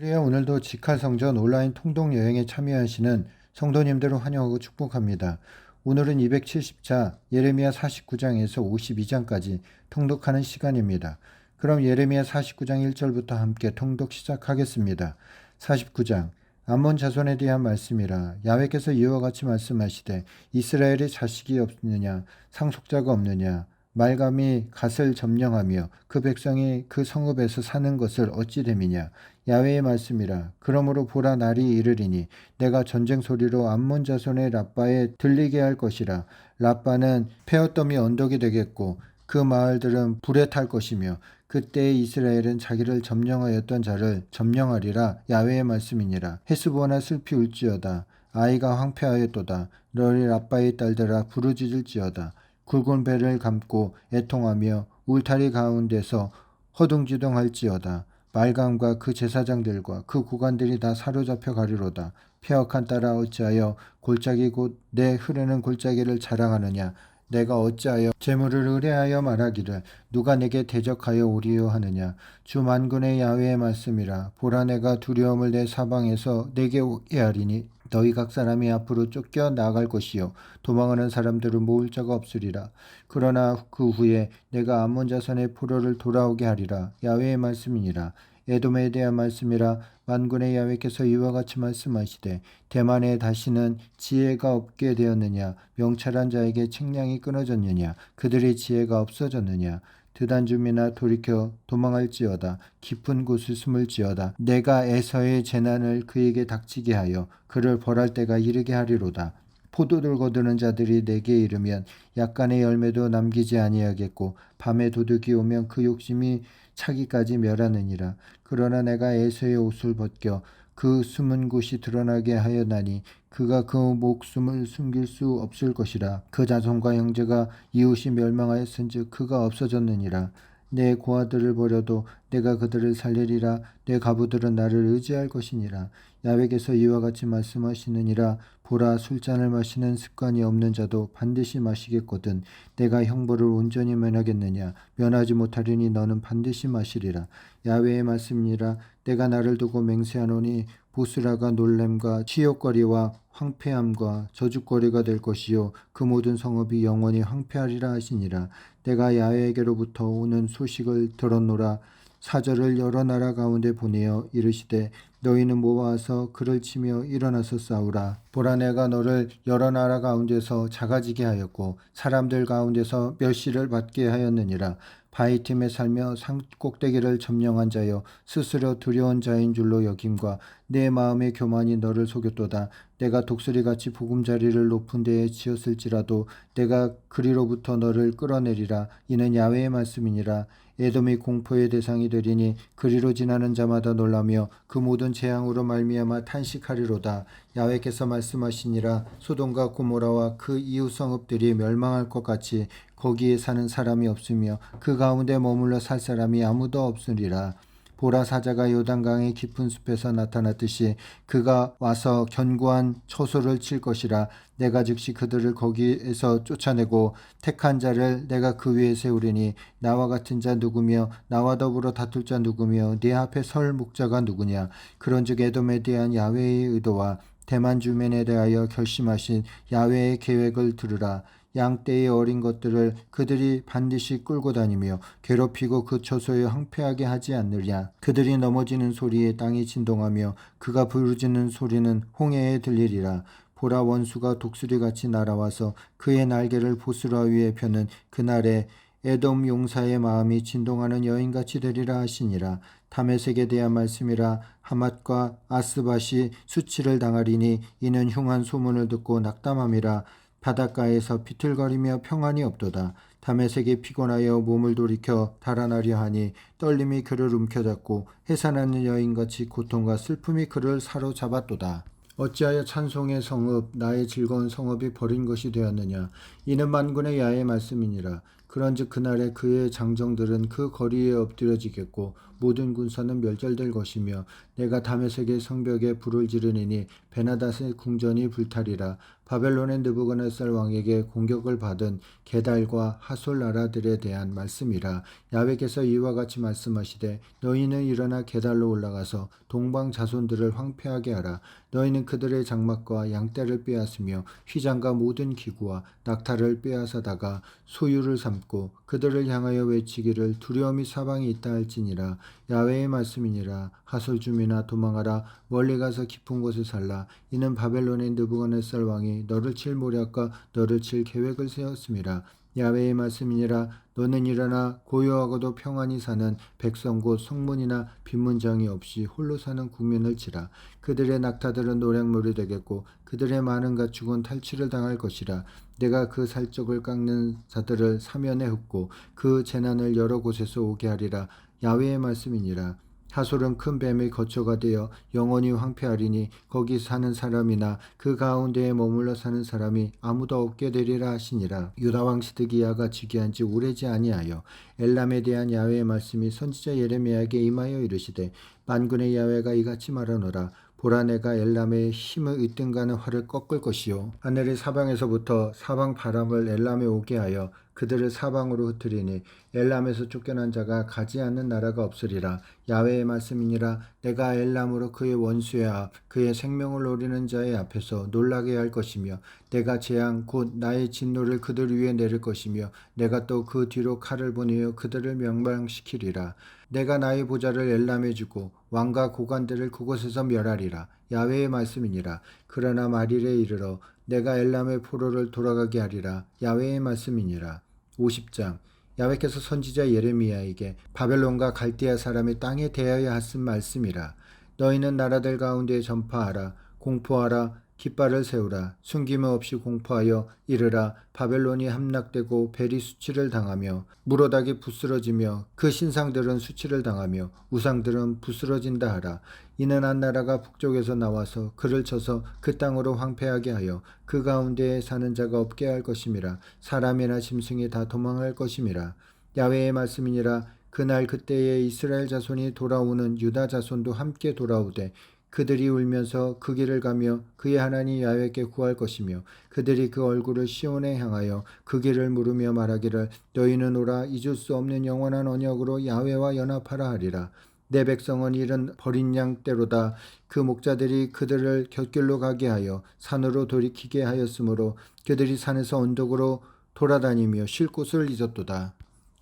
우리의 오늘도 직할성전 온라인 통독 여행에 참여하시는 성도님들을 환영하고 축복합니다. 오늘은 270차 예레미야 49장에서 52장까지 통독하는 시간입니다. 그럼 예레미야 49장 1절부터 함께 통독 시작하겠습니다. 49장 암몬 자손에 대한 말씀이라 야훼께서 이와 같이 말씀하시되 이스라엘의 자식이 없느냐 상속자가 없느냐 말감이 갓을 점령하며 그 백성이 그 성읍에서 사는 것을 어찌 됨이냐 야훼의 말씀이라. 그러므로 보라 날이 이르리니 내가 전쟁 소리로 암몬 자손의 라빠에 들리게 할 것이라. 라빠는 페어덤이 언덕이 되겠고 그 마을들은 불에 탈 것이며 그때 이스라엘은 자기를 점령하였던 자를 점령하리라. 야훼의 말씀이니라. 헤스보나 슬피 울지어다. 아이가 황폐하였도다. 너희 라빠의 딸들아 부르짖을지어다. 굵은 배를 감고 애통하며 울타리 가운데서 허둥지둥할지어다 말감과 그 제사장들과 그 구관들이 다 사로잡혀 가리로다. 폐역한 딸아 어찌하여 골짜기 곧 내 흐르는 골짜기를 자랑하느냐 내가 어찌하여 재물을 의뢰하여 말하기를 누가 내게 대적하여 오리요 하느냐? 주 만군의 야훼의 말씀이라. 보라 내가 두려움을 내 사방에서 내게 오게 하리니 너희 각 사람이 앞으로 쫓겨 나갈 것이요. 도망하는 사람들은 모을 자가 없으리라. 그러나 그 후에 내가 암몬 자손의 포로를 돌아오게 하리라. 야훼의 말씀이니라. 에돔에 대한 말씀이라 만군의 야훼께서 이와 같이 말씀하시되 대만에 다시는 지혜가 없게 되었느냐? 명찰한 자에게 책량이 끊어졌느냐? 그들의 지혜가 없어졌느냐? 드단줌이나 돌이켜 도망할지어다. 깊은 곳을 숨을지어다. 내가 에서의 재난을 그에게 닥치게 하여 그를 벌할 때가 이르게 하리로다 포도를 거두는 자들이 내게 이르면 약간의 열매도 남기지 아니하겠고 밤에 도둑이 오면 그 욕심이 차기까지 멸하느니라. 그러나 내가 에서의 옷을 벗겨 그 숨은 곳이 드러나게 하였나니 그가 그 목숨을 숨길 수 없을 것이라. 그 자손과 형제가 이웃이 멸망하였은즉 그가 없어졌느니라. 내 고아들을 버려도 내가 그들을 살리리라. 내 가부들은 나를 의지할 것이니라. 야훼께서 이와 같이 말씀하시느니라 보라 술잔을 마시는 습관이 없는 자도 반드시 마시겠거든. 내가 형벌을 온전히 면하겠느냐? 면하지 못하리니 너는 반드시 마시리라. 야훼의 말씀이니라. 내가 나를 두고 맹세하노니 보스라가 놀램과 치욕거리와 황폐함과 저주거리가 될 것이요. 그 모든 성읍이 영원히 황폐하리라 하시니라. 내가 야훼에게로부터 오는 소식을 들었노라 사절을 여러 나라 가운데 보내어 이르시되 너희는 모아서 그를 치며 일어나서 싸우라. 보라 내가 너를 여러 나라 가운데서 작아지게 하였고 사람들 가운데서 멸시를 받게 하였느니라. 바위틈에 살며 산 꼭대기를 점령한 자여 스스로 두려운 자인 줄로 여김과 내 마음의 교만이 너를 속였도다. 내가 독수리같이 보금자리를 높은 데에 지었을지라도 내가 그리로부터 너를 끌어내리라. 이는 야훼의 말씀이니라 에돔이 공포의 대상이 되리니 그리로 지나는 자마다 놀라며 그 모든 재앙으로 말미암아 탄식하리로다. 야훼께서 말씀하시니라. 소돔과 고모라와 그 이웃 성읍들이 멸망할 것 같이 거기에 사는 사람이 없으며 그 가운데 머물러 살 사람이 아무도 없으리라 보라 사자가 요단강의 깊은 숲에서 나타났듯이 그가 와서 견고한 처소를 칠 것이라 내가 즉시 그들을 거기에서 쫓아내고 택한 자를 내가 그 위에 세우리니 나와 같은 자 누구며 나와 더불어 다툴 자 누구며 네 앞에 설 목자가 누구냐? 그런즉 에돔에 대한 야훼의 의도와 대만 주민에 대하여 결심하신 야훼의 계획을 들으라 양떼의 어린 것들을 그들이 반드시 끌고 다니며 괴롭히고 그 처소에 황폐하게 하지 않느냐. 그들이 넘어지는 소리에 땅이 진동하며 그가 부르짖는 소리는 홍해에 들리리라. 보라 원수가 독수리같이 날아와서 그의 날개를 보스라 위에 펴는 그날에 에돔 용사의 마음이 진동하는 여인같이 되리라 하시니라. 다메섹에 대한 말씀이라 하맛과 아스밭이 수치를 당하리니 이는 흉한 소문을 듣고 낙담함이라 바닷가에서 비틀거리며 평안이 없도다. 담에색이 피곤하여 몸을 돌이켜 달아나려 하니 떨림이 그를 움켜잡고 해산하는 여인같이 고통과 슬픔이 그를 사로잡았도다. 어찌하여 찬송의 성읍 나의 즐거운 성읍이 버린 것이 되었느냐 이는 만군의 야의 말씀이니라 그런즉 그날에 그의 장정들은 그 거리에 엎드려지겠고 모든 군사는 멸절될 것이며 내가 다메섹의 성벽에 불을 지르니니 베나닷의 궁전이 불타리라. 바벨론의 느부갓네살 왕에게 공격을 받은 게달과 하솔 나라들에 대한 말씀이라. 야훼께서 이와 같이 말씀하시되 너희는 일어나 게달로 올라가서 동방 자손들을 황폐하게 하라. 너희는 그들의 장막과 양떼를 빼앗으며 휘장과 모든 기구와 낙타를 빼앗아다가 소유를 삼고 그들을 향하여 외치기를 두려움이 사방에 있다 할지니라 야훼의 말씀이니라. 하솔 주민아 도망하라. 멀리 가서 깊은 곳에 살라. 이는 바벨론의 느부갓네살 왕이 너를 칠 모략과 너를 칠 계획을 세웠음이라 야훼의 말씀이니라. 너는 일어나 고요하고도 평안히 사는 백성 곧 성문이나 빈문장이 없이 홀로 사는 국민을 치라. 그들의 낙타들은 노략물이 되겠고 그들의 많은 가축은 탈취를 당할 것이라. 내가 그 살적을 깎는 자들을 사면에 흩고 그 재난을 여러 곳에서 오게 하리라 야훼의 말씀이니라. 하솔은 큰 뱀의 거처가 되어 영원히 황폐하리니 거기 사는 사람이나 그 가운데에 머물러 사는 사람이 아무도 없게 되리라 하시니라. 유다 왕 시드기야가 즉위한 지 오래지 아니하여 엘람에 대한 야훼의 말씀이 선지자 예레미야에게 임하여 이르시되 만군의 야훼가 이같이 말하노라. 보라 내가 엘람의 힘을 으뜸가는 활을 꺾을 것이요. 하늘의 사방에서부터 사방 바람을 엘람에 오게 하여 그들을 사방으로 흩으리니 엘람에서 쫓겨난 자가 가지 않는 나라가 없으리라. 야훼의 말씀이니라. 내가 엘람으로 그의 원수의 앞 그의 생명을 노리는 자의 앞에서 놀라게 할 것이며 내가 재앙 곧 나의 진노를 그들 위에 내릴 것이며 내가 또 그 뒤로 칼을 보내어 그들을 멸망시키리라. 내가 나의 보좌를 엘람에 주고 왕과 고관들을 그곳에서 멸하리라. 야훼의 말씀이니라. 그러나 말일에 이르러 내가 엘람의 포로를 돌아가게 하리라. 야훼의 말씀이니라 50장. 야훼께서 선지자 예레미야에게 바벨론과 갈대아 사람의 땅에 대하여 하신 말씀이라. 너희는 나라들 가운데 전파하라 공포하라 깃발을 세우라. 숨김 없이 공포하여 이르라. 바벨론이 함락되고 벨이 수치를 당하며 무로닥이 부스러지며 그 신상들은 수치를 당하며 우상들은 부스러진다 하라. 이는 한 나라가 북쪽에서 나와서 그를 쳐서 그 땅으로 황폐하게 하여 그 가운데에 사는 자가 없게 할 것임이라. 사람이나 짐승이 다 도망할 것임이라. 야훼의 말씀이니라. 그날 그때에 이스라엘 자손이 돌아오는 유다 자손도 함께 돌아오되 그들이 울면서 그 길을 가며 그의 하나님 야훼께 구할 것이며 그들이 그 얼굴을 시온에 향하여 그 길을 물으며 말하기를 너희는 오라 잊을 수 없는 영원한 언약으로 야훼와 연합하라 하리라. 내 백성은 이른 버린 양 떼로다 그 목자들이 그들을 곁길로 가게 하여 산으로 돌이키게 하였으므로 그들이 산에서 언덕으로 돌아다니며 쉴 곳을 잊었도다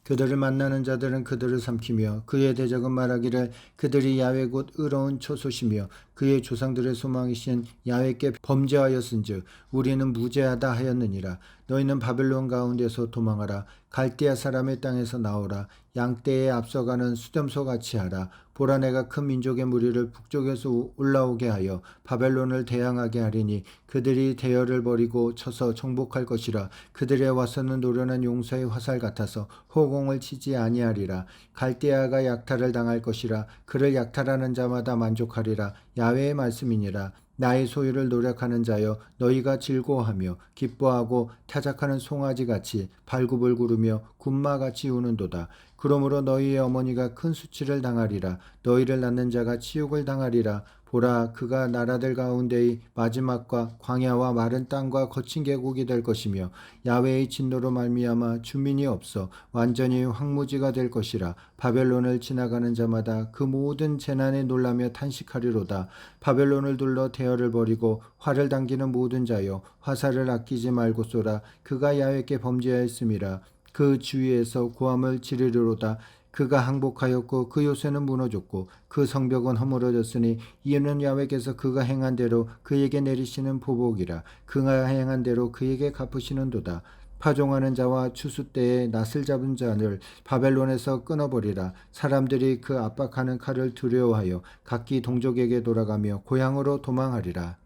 그들을 만나는 자들은 그들을 삼키며 그의 대적은 말하기를 그들이 야훼 곧 의로운 처소시며 그의 조상들의 소망이신 야훼께 범죄하였은즉 우리는 무죄하다 하였느니라. 너희는 바벨론 가운데서 도망하라. 갈대아 사람의 땅에서 나오라. 양떼에 앞서가는 수렴소 같이 하라. 보라 내가 큰 민족의 무리를 북쪽에서 올라오게 하여 바벨론을 대항하게 하리니 그들이 대열을 버리고 쳐서 정복할 것이라. 그들의 와서는 노련한 용사의 화살 같아서 호공을 치지 아니하리라. 갈대아가 약탈을 당할 것이라. 그를 약탈하는 자마다 만족하리라. 야 훼의 말씀이니라 나의 소유를 노력하는 자여 너희가 즐거워하며 기뻐하고 타작하는 송아지 같이 발굽을 구르며 군마같이 우는도다. 그러므로 너희의 어머니가 큰 수치를 당하리라. 너희를 낳는 자가 치욕을 당하리라. 보라 그가 나라들 가운데의 마지막과 광야와 마른 땅과 거친 계곡이 될 것이며 야훼의 진노로 말미암아 주민이 없어 완전히 황무지가 될 것이라. 바벨론을 지나가는 자마다 그 모든 재난에 놀라며 탄식하리로다. 바벨론을 둘러 대열을 벌이고 활을 당기는 모든 자여 화살을 아끼지 말고 쏘라. 그가 야훼께 범죄하였음이라. 그 주위에서 고함을 지르리로다 그가 항복하였고 그 요새는 무너졌고 그 성벽은 허물어졌으니 이는 야훼께서 그가 행한 대로 그에게 내리시는 보복이라 그가 행한 대로 그에게 갚으시는도다. 파종하는 자와 추수 때에 낫을 잡은 자를 바벨론에서 끊어버리라. 사람들이 그 압박하는 칼을 두려워하여 각기 동족에게 돌아가며 고향으로 도망하리라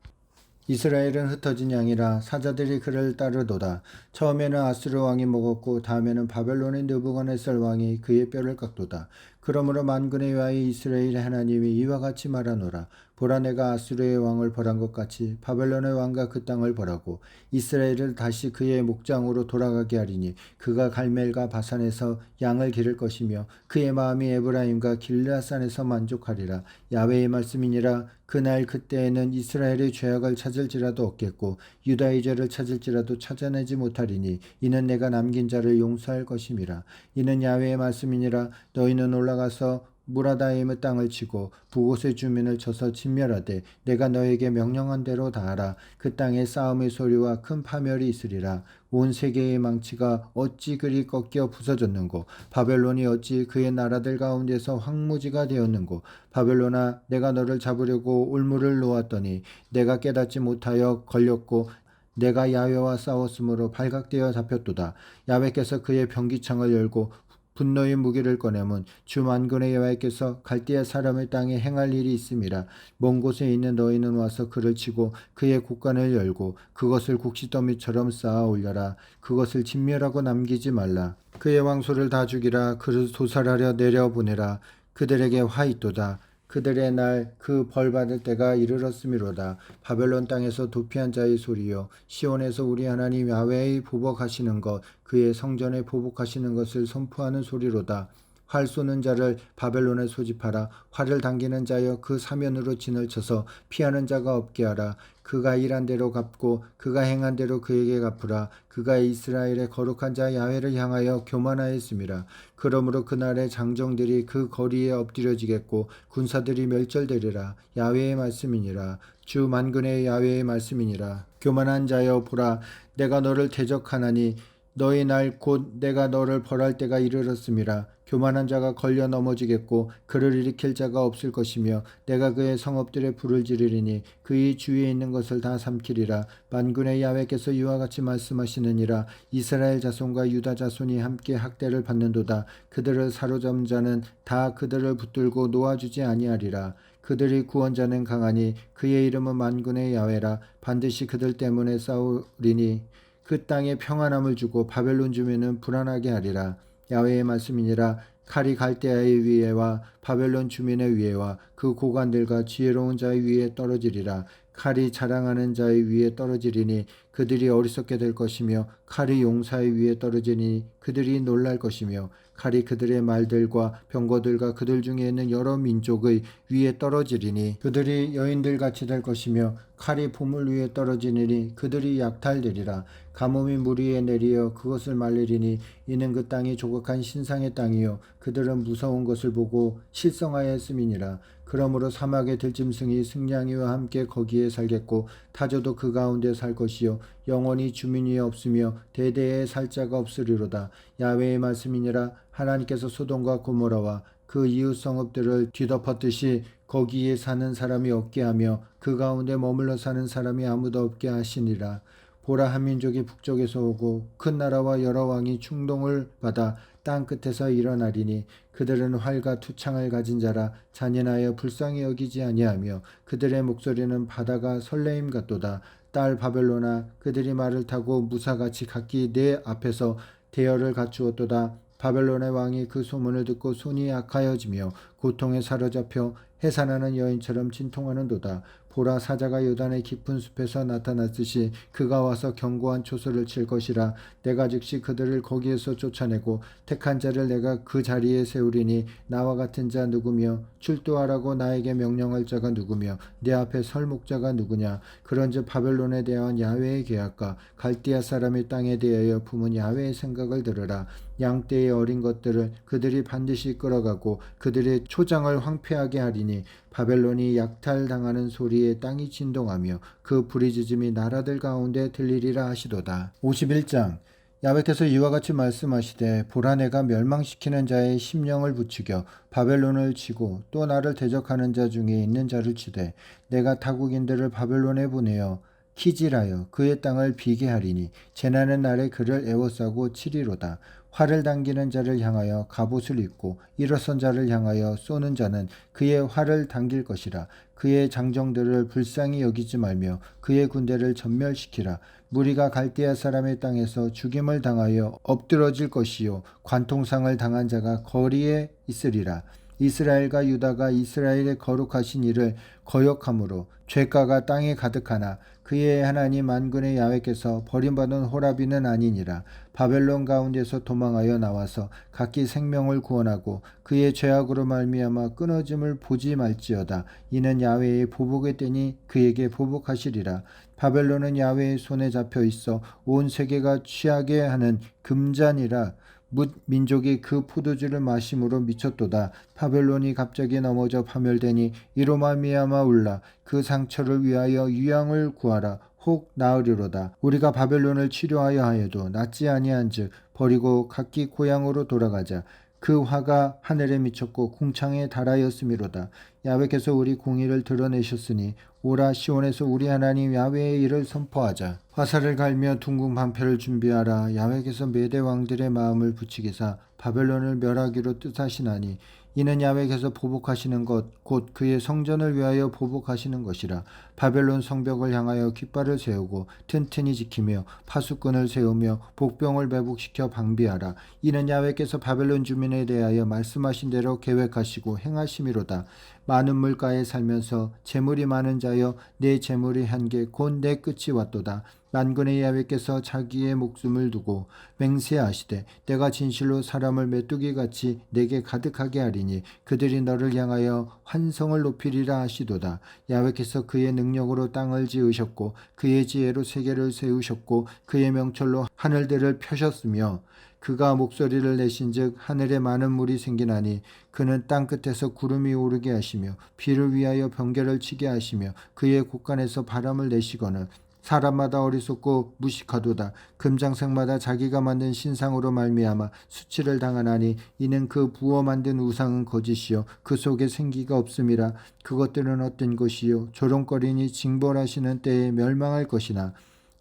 이스라엘은 흩어진 양이라 사자들이 그를 따르도다. 처음에는 아스르 왕이 먹었고 다음에는 바벨론의 느부갓네살 왕이 그의 뼈를 깎도다. 그러므로 만군의 여호와의 이스라엘의 하나님이 이와 같이 말하노라. 보라 내가 아수르의 왕을 벌한 것 같이 바벨론의 왕과 그 땅을 벌하고 이스라엘을 다시 그의 목장으로 돌아가게 하리니 그가 갈멜과 바산에서 양을 기를 것이며 그의 마음이 에브라임과 길라산에서 만족하리라. 야외의 말씀이니라. 그날 그때에는 이스라엘의 죄악을 찾을지라도 없겠고 유다의 죄를 찾을지라도 찾아내지 못하리니 이는 내가 남긴 자를 용서할 것임이라. 이는 야외의 말씀이니라. 너희는 올라가서 무라다임의 땅을 치고 부곳의 주민을 쳐서 진멸하되 내가 너에게 명령한 대로 다하라. 그 땅에 싸움의 소리와 큰 파멸이 있으리라. 온 세계의 망치가 어찌 그리 꺾여 부서졌는고? 바벨론이 어찌 그의 나라들 가운데서 황무지가 되었는고? 바벨론아 내가 너를 잡으려고 울무를 놓았더니 내가 깨닫지 못하여 걸렸고 내가 야외와 싸웠으므로 발각되어 잡혔도다. 야외께서 그의 병기창을 열고 분노의 무기를 꺼내면 주 만군의 여호와께서 갈대아 사람의 땅에 행할 일이 있음이라 먼 곳에 있는 너희는 와서 그를 치고 그의 국간을 열고 그것을 국시더미처럼 쌓아 올려라. 그것을 진멸하고 남기지 말라. 그의 왕소를 다 죽이라. 그를 도살하려 내려보내라. 그들에게 화 있도다 그들의 날 그 벌 받을 때가 이르렀음이로다. 바벨론 땅에서 도피한 자의 소리요 시온에서 우리 하나님 야훼의 보복하시는 것 그의 성전에 보복하시는 것을 선포하는 소리로다. 활 쏘는 자를 바벨론에 소집하라. 활을 당기는 자여 그 사면으로 진을 쳐서 피하는 자가 없게 하라. 그가 일한 대로 갚고 그가 행한 대로 그에게 갚으라. 그가 이스라엘의 거룩한 자 야훼를 향하여 교만하였음이라. 그러므로 그날의 장정들이 그 거리에 엎드려지겠고 군사들이 멸절되리라. 야훼의 말씀이니라. 주 만군의 야훼의 말씀이니라. 교만한 자여 보라 내가 너를 대적하나니 너희 날 곧 내가 너를 벌할 때가 이르렀음이라 교만한 자가 걸려 넘어지겠고 그를 일으킬 자가 없을 것이며 내가 그의 성읍들에 불을 지르리니 그의 주위에 있는 것을 다 삼키리라. 만군의 야훼께서 이와 같이 말씀하시느니라. 이스라엘 자손과 유다 자손이 함께 학대를 받는도다. 그들을 사로잡은 자는 다 그들을 붙들고 놓아주지 아니하리라. 그들의 구원자는 강하니 그의 이름은 만군의 야훼라. 반드시 그들 때문에 싸우리니 그 땅에 평안함을 주고 바벨론 주민은 불안하게 하리라. 야훼의 말씀이니라 칼이 갈대아의 위에와 바벨론 주민의 위에와 그 고관들과 지혜로운 자의 위에 떨어지리라. 칼이 자랑하는 자의 위에 떨어지리니 그들이 어리석게 될 것이며 칼이 용사의 위에 떨어지니 그들이 놀랄 것이며 칼이 그들의 말들과 병거들과 그들 중에 있는 여러 민족의 위에 떨어지리니 그들이 여인들 같이 될 것이며 칼이 보물 위에 떨어지니 그들이 약탈되리라. 가뭄이 물 위에 내리어 그것을 말리리니 이는 그 땅이 조각한 신상의 땅이요. 그들은 무서운 것을 보고 실성하였음이니라. 그러므로 사막의 들짐승이 승냥이와 함께 거기에 살겠고 타조도 그 가운데 살 것이요 영원히 주민이 없으며 대대에 살 자가 없으리로다. 야훼의 말씀이니라. 하나님께서 소돔과 고모라와 그 이웃 성읍들을 뒤덮었듯이 거기에 사는 사람이 없게 하며 그 가운데 머물러 사는 사람이 아무도 없게 하시니라. 보라 한 민족이 북쪽에서 오고 큰 나라와 여러 왕이 충동을 받아 땅 끝에서 일어나리니 그들은 활과 투창을 가진 자라 잔인하여 불쌍히 여기지 아니하며 그들의 목소리는 바다가 설레임 같도다 딸 바벨로나 그들이 말을 타고 무사같이 각기 내 앞에서 대열을 갖추었도다 바벨론의 왕이 그 소문을 듣고 손이 약하여지며 고통에 사로잡혀 해산하는 여인처럼 진통하는도다. 보라 사자가 요단의 깊은 숲에서 나타났듯이 그가 와서 견고한 초소를 칠 것이라 내가 즉시 그들을 거기에서 쫓아내고 택한 자를 내가 그 자리에 세우리니 나와 같은 자 누구며 출두하라고 나에게 명령할 자가 누구며 내 앞에 설 목자가 누구냐 그런즉 바벨론에 대한 야훼의 계약과 갈대아 사람의 땅에 대하여 품은 야훼의 생각을 들으라 양떼의 어린 것들을 그들이 반드시 끌어가고 그들의 초장을 황폐하게 하리니 바벨론이 약탈당하는 소리에 땅이 진동하며 그 부리짖음이 나라들 가운데 들리리라 하시도다. 51장 야베께서 이와 같이 말씀하시되 보라 내가 멸망시키는 자의 심령을 부추겨 바벨론을 치고 또 나를 대적하는 자 중에 있는 자를 치되 내가 타국인들을 바벨론에 보내어 키질하여 그의 땅을 비게 하리니 재난의 날에 그를 애워싸고 치리로다. 활을 당기는 자를 향하여 갑옷을 입고 일어선 자를 향하여 쏘는 자는 그의 활을 당길 것이라. 그의 장정들을 불쌍히 여기지 말며 그의 군대를 전멸시키라. 무리가 갈대아 사람의 땅에서 죽임을 당하여 엎드러질 것이요 관통상을 당한 자가 거리에 있으리라. 이스라엘과 유다가 이스라엘의 거룩하신 이를 거역함으로 죄가가 땅에 가득하나 그의 하나님 만군의 야훼께서 버림받은 호라비는 아니니라. 바벨론 가운데서 도망하여 나와서 각기 생명을 구원하고 그의 죄악으로 말미암아 끊어짐을 보지 말지어다. 이는 야훼의 보복의 때니 그에게 보복하시리라. 바벨론은 야훼의 손에 잡혀 있어 온 세계가 취하게 하는 금잔이라 뭇 민족이 그 포도주를 마심으로 미쳤도다. 바벨론이 갑자기 넘어져 파멸되니 이로 말미암아 울라. 그 상처를 위하여 유양을 구하라. 혹 나으리로다. 우리가 바벨론을 치료하여 하여도 낫지 아니한즉 버리고 각기 고향으로 돌아가자. 그 화가 하늘에 미쳤고 궁창에 달하였음이로다. 야훼께서 우리 공의를 드러내셨으니 오라 시온에서 우리 하나님 야훼의 일을 선포하자. 화살을 갈며 둥근 방패를 준비하라. 야훼께서 메대 왕들의 마음을 붙이기사 바벨론을 멸하기로 뜻하시나니 이는 야훼께서 보복하시는 것 곧 그의 성전을 위하여 보복하시는 것이라 바벨론 성벽을 향하여 깃발을 세우고 튼튼히 지키며 파수꾼을 세우며 복병을 매복시켜 방비하라. 이는 야훼께서 바벨론 주민에 대하여 말씀하신 대로 계획하시고 행하심이로다. 많은 물가에 살면서 재물이 많은 자여 내 재물이 한계 곧 내 끝이 왔도다 만군의 야훼께서 자기의 목숨을 두고 맹세하시되 내가 진실로 사람을 메뚜기 같이 내게 가득하게 하리니 그들이 너를 향하여 환성을 높이리라 하시도다. 야훼께서 그의 능력으로 땅을 지으셨고 그의 지혜로 세계를 세우셨고 그의 명철로 하늘들을 펴셨으며 그가 목소리를 내신즉 하늘에 많은 물이 생기나니 그는 땅 끝에서 구름이 오르게 하시며 비를 위하여 번개를 치게 하시며 그의 곳간에서 바람을 내시거늘 사람마다 어리석고 무식하도다. 금장색마다 자기가 만든 신상으로 말미암아 수치를 당하나니 이는 그 부어 만든 우상은 거짓이요. 그 속에 생기가 없음이라. 그것들은 어떤 것이요? 조롱거리니 징벌하시는 때에 멸망할 것이나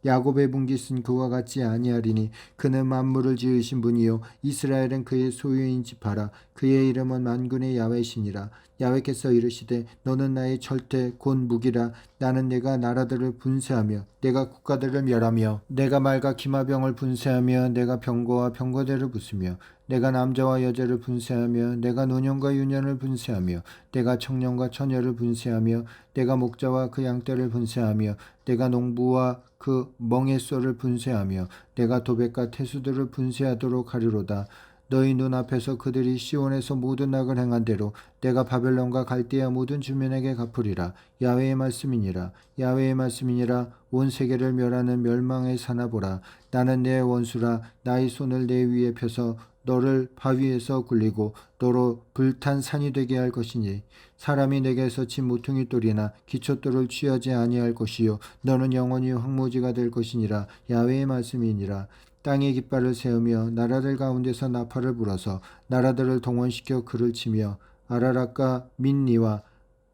야곱의 분깃은 그와 같지 아니하리니 그는 만물을 지으신 분이요 이스라엘은 그의 소유인 지파라 그의 이름은 만군의 야훼시니라. 야훼께서 이르시되 너는 나의 절대 곧 무기라. 나는 내가 나라들을 분쇄하며 내가 국가들을 멸하며 내가 말과 기마병을 분쇄하며 내가 병거와 병거대를 부수며 내가 남자와 여자를 분쇄하며 내가 노년과 유년을 분쇄하며 내가 청년과 처녀를 분쇄하며 내가 목자와 그 양떼를 분쇄하며 내가 농부와 그 멍에소를 분쇄하며 내가 도백과 태수들을 분쇄하도록 하리로다. 너희 눈앞에서 그들이 시온에서 모든 낙을 행한 대로 내가 바벨론과 갈대아 모든 주민에게 갚으리라. 야훼의 말씀이니라. 야훼의 말씀이니라. 온 세계를 멸하는 멸망의 사나보라. 나는 내 원수라. 나의 손을 내 위에 펴서 너를 바위에서 굴리고 너로 불탄 산이 되게 할 것이니 사람이 내게서 친 모퉁이 돌이나 기초돌을 취하지 아니할 것이요. 너는 영원히 황무지가 될 것이니라. 야훼의 말씀이니라. 땅에 깃발을 세우며 나라들 가운데서 나팔을 불어서 나라들을 동원시켜 그를 치며 아라락과 민니와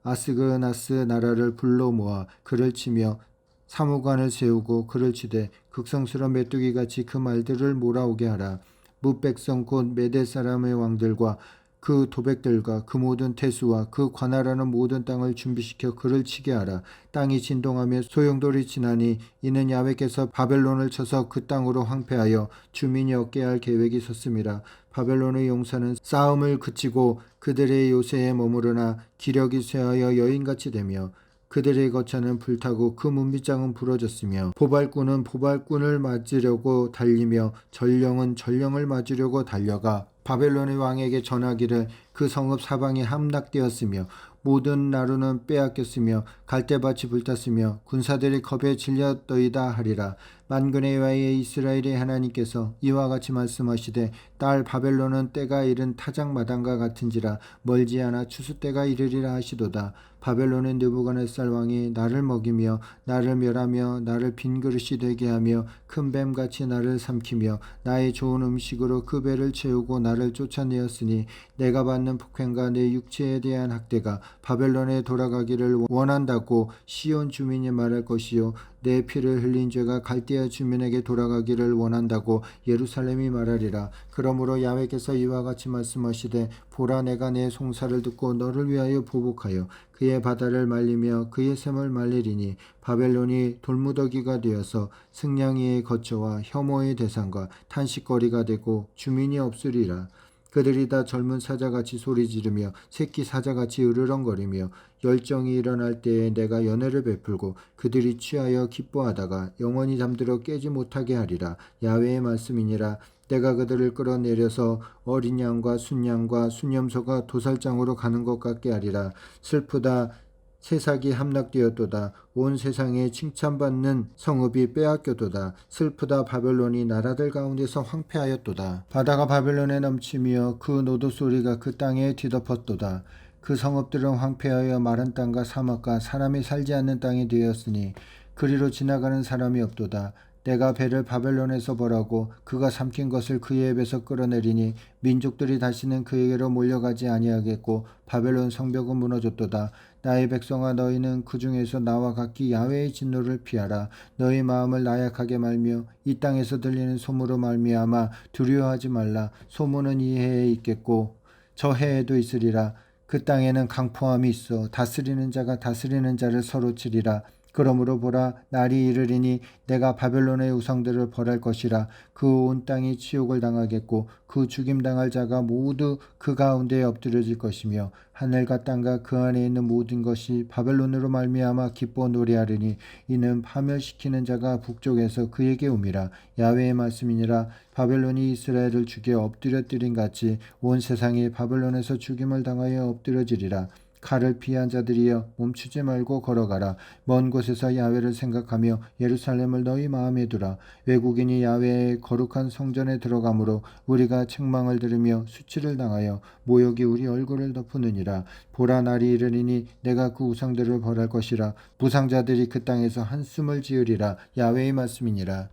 아스그나스 나라를 불러 모아 그를 치며 사무관을 세우고 그를 치되 극성스러운 메뚜기 같이 그 말들을 몰아오게 하라 무백성 곧 메대 사람의 왕들과 그 도백들과 그 모든 태수와 그 관할하는 모든 땅을 준비시켜 그를 치게 하라. 땅이 진동하며 소용돌이 지나니 이는 야훼께서 바벨론을 쳐서 그 땅으로 황폐하여 주민이 얻게 할 계획이 섰음이라. 바벨론의 용사는 싸움을 그치고 그들의 요새에 머무르나 기력이 쇠하여 여인같이 되며 그들의 거처는 불타고 그 문빗장은 부러졌으며 보발꾼은 보발꾼을 맞으려고 달리며 전령은 전령을 맞으려고 달려가 바벨론의 왕에게 전하기를 그 성읍 사방이 함락되었으며 모든 나루는 빼앗겼으며 갈대밭이 불탔으며 군사들이 겁에 질렸더이다 하리라 만군의 여호와의 이스라엘의 하나님께서 이와 같이 말씀하시되 딸 바벨론은 때가 이른 타작 마당과 같은지라 멀지 않아 추수 때가 이르리라 하시도다. 바벨론의 느부갓네살 왕이 나를 먹이며 나를 멸하며 나를 빈 그릇이 되게 하며 큰 뱀같이 나를 삼키며 나의 좋은 음식으로 그 배를 채우고 나를 쫓아내었으니 내가 받는 폭행과 내 육체에 대한 학대가 바벨론에 돌아가기를 원한다고 시온 주민이 말할 것이요 내 피를 흘린 죄가 갈대아 주민에게 돌아가기를 원한다고 예루살렘이 말하리라. 그러므로 야훼께서 이와 같이 말씀하시되 보라 내가 내 송사를 듣고 너를 위하여 보복하여 그의 바다를 말리며 그의 샘을 말리리니 바벨론이 돌무더기가 되어서 승냥이의 거처와 혐오의 대상과 탄식거리가 되고 주민이 없으리라. 그들이 다 젊은 사자같이 소리 지르며 새끼 사자같이 으르렁거리며 열정이 일어날 때에 내가 연애를 베풀고 그들이 취하여 기뻐하다가 영원히 잠들어 깨지 못하게 하리라. 야외의 말씀이니라. 내가 그들을 끌어내려서 어린 양과 순양과 순염소가 도살장으로 가는 것 같게 하리라. 슬프다. 새싹이 함락되었도다. 온 세상에 칭찬받는 성읍이 빼앗겨도다. 슬프다. 바벨론이 나라들 가운데서 황폐하였도다. 바다가 바벨론에 넘치며 그 노도 소리가 그 땅에 뒤덮었도다 그 성읍들은 황폐하여 마른 땅과 사막과 사람이 살지 않는 땅이 되었으니 그리로 지나가는 사람이 없도다. 내가 배를 바벨론에서 벌하고 그가 삼킨 것을 그의 입에서 끌어내리니 민족들이 다시는 그에게로 몰려가지 아니하겠고 바벨론 성벽은 무너졌도다. 나의 백성아 너희는 그 중에서 나와 각기 야외의 진노를 피하라. 너희 마음을 나약하게 말며 이 땅에서 들리는 소문으로 말미암아 두려워하지 말라. 소문은 이 해에 있겠고 저 해에도 있으리라 그 땅에는 강포함이 있어 다스리는 자가 다스리는 자를 서로 치리라 그러므로 보라 날이 이르리니 내가 바벨론의 우상들을 벌할 것이라. 그 온 땅이 치욕을 당하겠고 그 죽임 당할 자가 모두 그 가운데에 엎드려질 것이며 하늘과 땅과 그 안에 있는 모든 것이 바벨론으로 말미암아 기뻐 노래하리니 이는 파멸시키는 자가 북쪽에서 그에게 옴이라. 야외의 말씀이니라. 바벨론이 이스라엘을 죽여 엎드려뜨린 같이 온 세상이 바벨론에서 죽임을 당하여 엎드려지리라 칼을 피한 자들이여 멈추지 말고 걸어가라. 먼 곳에서 야외를 생각하며 예루살렘을 너희 마음에 두라. 외국인이 야외의 거룩한 성전에 들어가므로 우리가 책망을 들으며 수치를 당하여 모욕이 우리 얼굴을 덮으느니라. 보라 날이 이르리니 내가 그 우상들을 벌할 것이라. 부상자들이 그 땅에서 한숨을 지으리라. 야외의 말씀이니라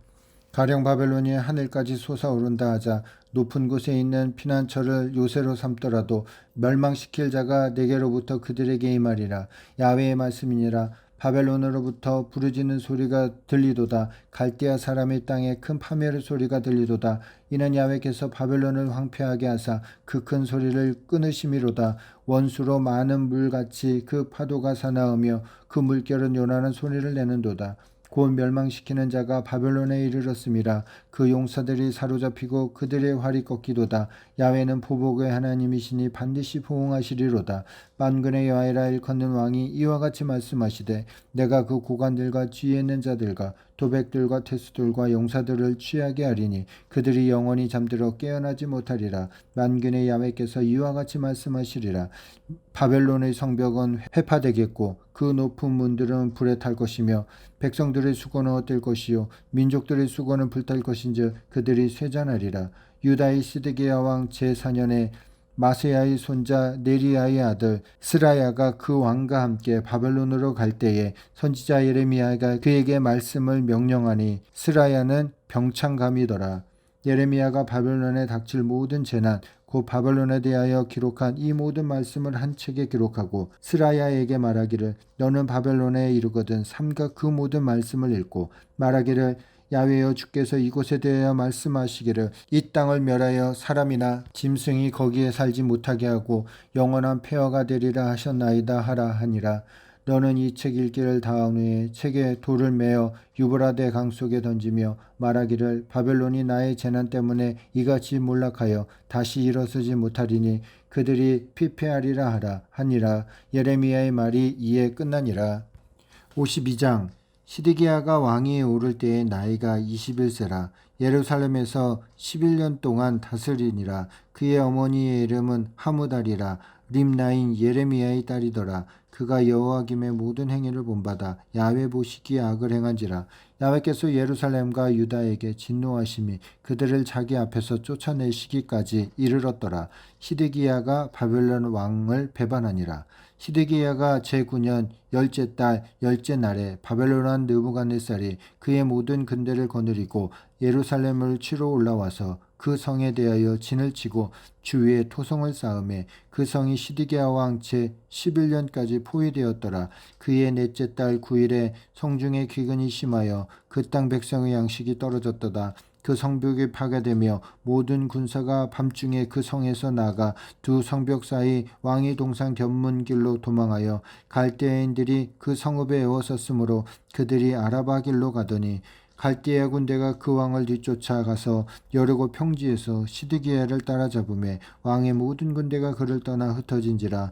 가령 바벨론이 하늘까지 솟아오른다 하자 높은 곳에 있는 피난처를 요새로 삼더라도 멸망시킬 자가 내게로부터 그들에게 임하리라. 야외의 말씀이니라. 바벨론으로부터 부르짖는 소리가 들리도다. 갈대아 사람의 땅에 큰 파멸의 소리가 들리도다. 이는 야외께서 바벨론을 황폐하게 하사 그 큰 소리를 끊으심이로다. 원수로 많은 물같이 그 파도가 사나우며 그 물결은 요나는 소리를 내는도다 곧 멸망시키는 자가 바벨론에 이르렀음이라 그 용사들이 사로잡히고 그들의 활이 꺾이도다. 야외는 보복의 하나님이시니 반드시 보응하시리로다. 만군의 여호와라 일컫는 왕이 이와 같이 말씀하시되 내가 그 고관들과 뒤에 있는 자들과 도백들과 태수들과 용사들을 취하게 하리니 그들이 영원히 잠들어 깨어나지 못하리라. 만군의 야외께서 이와 같이 말씀하시리라. 바벨론의 성벽은 회파되겠고 그 높은 문들은 불에 탈 것이며 백성들의 수건은 어떨 것이요? 민족들의 수건은 불탈 것인즉 그들이 쇠잔하리라. 유다의 시드기야 왕 제4년에 마세야의 손자 네리야의 아들 스라야가 그 왕과 함께 바벨론으로 갈 때에 선지자 예레미야가 그에게 말씀을 명령하니 스라야는 병창감이더라. 예레미야가 바벨론에 닥칠 모든 재난 곧 바벨론에 대하여 기록한 이 모든 말씀을 한 책에 기록하고 스라야에게 말하기를 너는 바벨론에 이르거든 삼가 그 모든 말씀을 읽고 말하기를 야외여 주께서 이곳에 대하여 말씀하시기를 이 땅을 멸하여 사람이나 짐승이 거기에 살지 못하게 하고 영원한 폐허가 되리라 하셨나이다 하라 하니라 너는 이 책 읽기를 다한 후에 책에 돌을 메어 유브라데 강 속에 던지며 말하기를 바벨론이 나의 재난 때문에 이같이 몰락하여 다시 일어서지 못하리니 그들이 피폐하리라 하라 하니라. 예레미야의 말이 이에 끝나니라. 52장. 시드기야가 왕위에 오를 때의 나이가 21세라. 예루살렘에서 11년 동안 다스리니라. 그의 어머니의 이름은 하무달이라. 림나인 예레미야의 딸이더라 그가 여호와김의 모든 행위를 본받아 야외 보시기에 악을 행한지라. 야외께서 예루살렘과 유다에게 진노하심이 그들을 자기 앞에서 쫓아내시기까지 이르렀더라. 시드기야가 바벨론 왕을 배반하니라 시드기야가 제9년 열째 달 열째 날에 바벨론 왕 느부갓네살이 그의 모든 근대를 거느리고 예루살렘을 치러 올라와서 그 성에 대하여 진을 치고 주위에 토성을 쌓음에 그 성이 시드기야 왕제 11년까지 포위되었더라. 그의 넷째 달 9일에 성중에 기근이 심하여 그 땅 백성의 양식이 떨어졌도다. 그 성벽이 파괴되며 모든 군사가 밤중에 그 성에서 나가 두 성벽 사이 왕의 동상 견문길로 도망하여 갈대인들이 그 성읍에 에워섰으므로 그들이 아라바 길로 가더니 갈대아 군대가 그 왕을 뒤쫓아가서 여리고 평지에서 시드기야를 따라잡음에 왕의 모든 군대가 그를 떠나 흩어진지라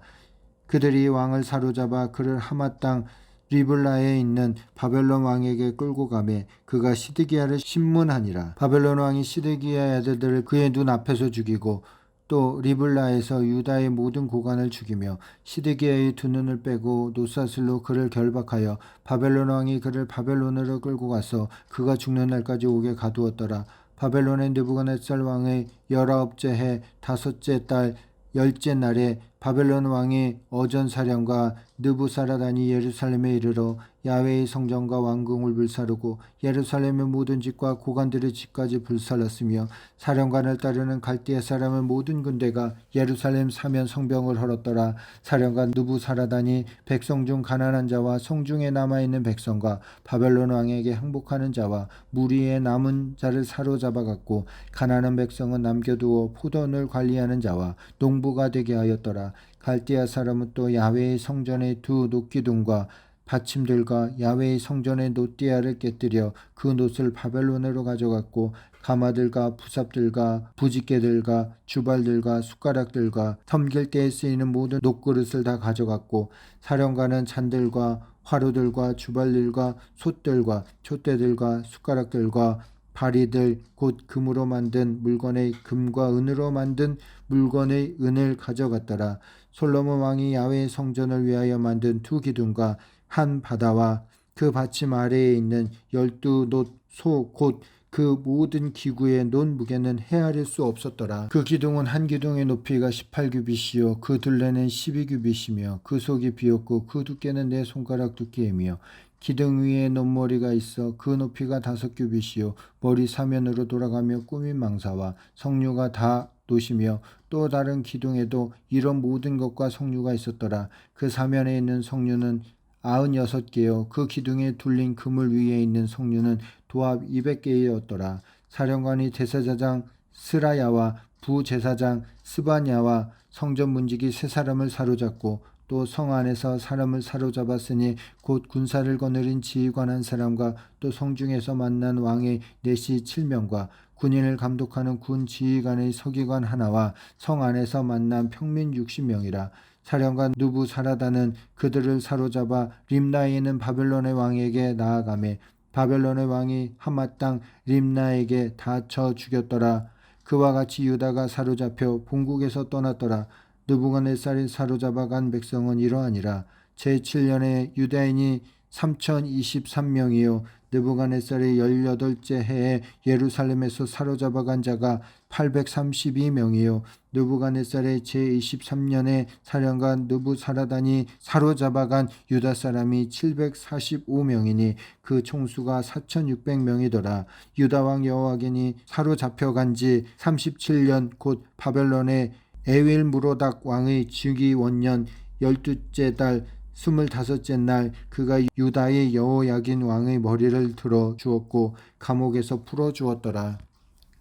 그들이 왕을 사로잡아 그를 하마 땅 리블라에 있는 바벨론 왕에게 끌고 가매 그가 시드기야를 신문하니라. 바벨론 왕이 시드기야 아들들을 그의 눈 앞에서 죽이고 또 리블라에서 유다의 모든 고관을 죽이며 시드기야의 두 눈을 빼고 노사슬로 그를 결박하여 바벨론 왕이 그를 바벨론으로 끌고 가서 그가 죽는 날까지 오게 가두었더라. 바벨론의 느부갓네살 왕의 열아홉째 해 다섯째 달 열째 날에 바벨론 왕이 어전 사령과 느부사라단이 예루살렘에 이르러 야훼의 성전과 왕궁을 불사르고 예루살렘의 모든 집과 고관들의 집까지 불살랐으며 사령관을 따르는 갈대아 사람의 모든 군대가 예루살렘 사면 성병을 헐었더라. 사령관 느부사라단이 백성 중 가난한 자와 성중에 남아 있는 백성과 바벨론 왕에게 항복하는 자와 무리의 남은 자를 사로잡아 갔고 가난한 백성은 남겨두어 포도원을 관리하는 자와 농부가 되게 하였더라. 갈대아 사람은 또 야훼의 성전의 두 녹기둥과 받침들과 야훼의 성전의 노띠아를 깨뜨려 그 놋을 바벨론으로 가져갔고 가마들과 부삽들과 부집개들과 주발들과 숟가락들과 섬길 때에 쓰이는 모든 녹그릇을 다 가져갔고 사령관은 잔들과 화로들과 주발들과 솥들과 촛대들과 숟가락들과 바리들 곧 금으로 만든 물건의 금과 은으로 만든 물건의 은을 가져갔더라. 솔로몬 왕이 야훼의 성전을 위하여 만든 두 기둥과 한 바다와 그 받침 아래에 있는 열두 놋 소 곧 그 모든 기구의 논 무게는 헤아릴 수 없었더라. 그 기둥은 한 기둥의 높이가 18규빗이요 그 둘레는 12규빗이며 그 속이 비었고 그 두께는 내 손가락 두께이며 기둥 위에 논머리가 있어 그 높이가 다섯 규빗이요 머리 사면으로 돌아가며 꾸민 망사와 석류가 다 노시며 또 다른 기둥에도 이런 모든 것과 석류가 있었더라. 그 사면에 있는 석류는 아흔여섯 개요. 그 기둥에 둘린 그물 위에 있는 석류는 도합 이백 개였더라. 사령관이 대사자장 스라야와 부제사장 스바냐와 성전 문지기 세 사람을 사로잡고 또 성 안에서 사람을 사로잡았으니 곧 군사를 거느린 지휘관 한 사람과 또 성중에서 만난 왕의 내시 칠명과 군인을 감독하는 군 지휘관의 서기관 하나와 성 안에서 만난 평민 60명이라 사령관 누부사라다는 그들을 사로잡아 림나에 있는 바벨론의 왕에게 나아가매 바벨론의 왕이 하마 땅 림나에게 다쳐 죽였더라. 그와 같이 유다가 사로잡혀 본국에서 떠났더라. 느부갓네살이 사로잡아 간 백성은 이러하니라. 제7년에 유다인이 3023명이요. 느부갓네살의 18째 해에 예루살렘에서 사로잡아 간 자가 832명이요 느부갓네살의 제23년에 사령관 느부사라단이 사로잡아 간 유다 사람이 745명이니 그 총수가 4600명이더라 유다 왕 여호와긴이 사로잡혀 간 지 37년 곧 바벨론의 에윌 무로닥 왕의 즉위 원년 열두째 달 스물다섯째 날 그가 유다의 여호야긴 왕의 머리를 들어 주었고 감옥에서 풀어 주었더라.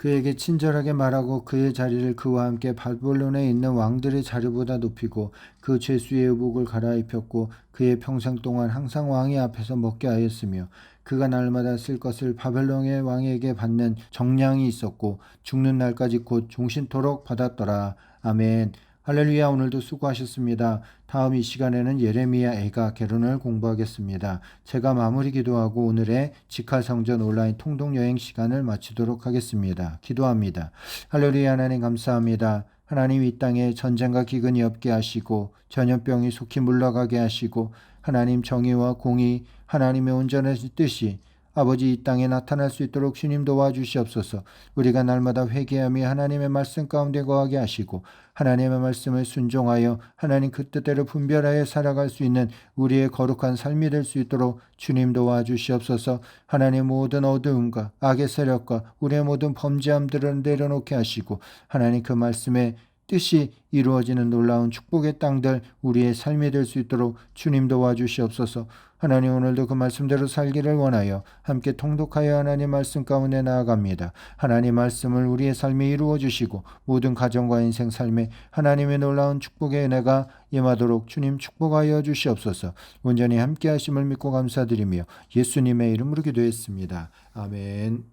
그에게 친절하게 말하고 그의 자리를 그와 함께 바벨론에 있는 왕들의 자리보다 높이고 그 죄수의 의복을 갈아입혔고 그의 평생 동안 항상 왕의 앞에서 먹게 하였으며 그가 날마다 쓸 것을 바벨론의 왕에게 받는 정량이 있었고 죽는 날까지 곧 종신토록 받았더라. 아멘. 할렐루야 오늘도 수고하셨습니다. 다음 이 시간에는 예레미야 애가 개론을 공부하겠습니다. 제가 마무리 기도하고 오늘의 직할성전 온라인 통독여행 시간을 마치도록 하겠습니다. 기도합니다. 할렐루야 하나님 감사합니다. 하나님 이 땅에 전쟁과 기근이 없게 하시고 전염병이 속히 물러가게 하시고 하나님 정의와 공의 하나님의 온전한 뜻이 아버지 이 땅에 나타날 수 있도록 주님 도와주시옵소서. 우리가 날마다 회개하며 하나님의 말씀 가운데 거하게 하시고 하나님의 말씀을 순종하여 하나님 그 뜻대로 분별하여 살아갈 수 있는 우리의 거룩한 삶이 될 수 있도록 주님 도와주시옵소서. 하나님 모든 어두움과 악의 세력과 우리의 모든 범죄함들을 내려놓게 하시고 하나님 그 말씀에 뜻이 이루어지는 놀라운 축복의 땅들 우리의 삶이 될 수 있도록 주님 도와주시옵소서. 하나님 오늘도 그 말씀대로 살기를 원하여 함께 통독하여 하나님 말씀 가운데 나아갑니다. 하나님 말씀을 우리의 삶에 이루어 주시고 모든 가정과 인생 삶에 하나님의 놀라운 축복의 은혜가 임하도록 주님 축복하여 주시옵소서. 온전히 함께 하심을 믿고 감사드리며 예수님의 이름으로 기도했습니다. 아멘.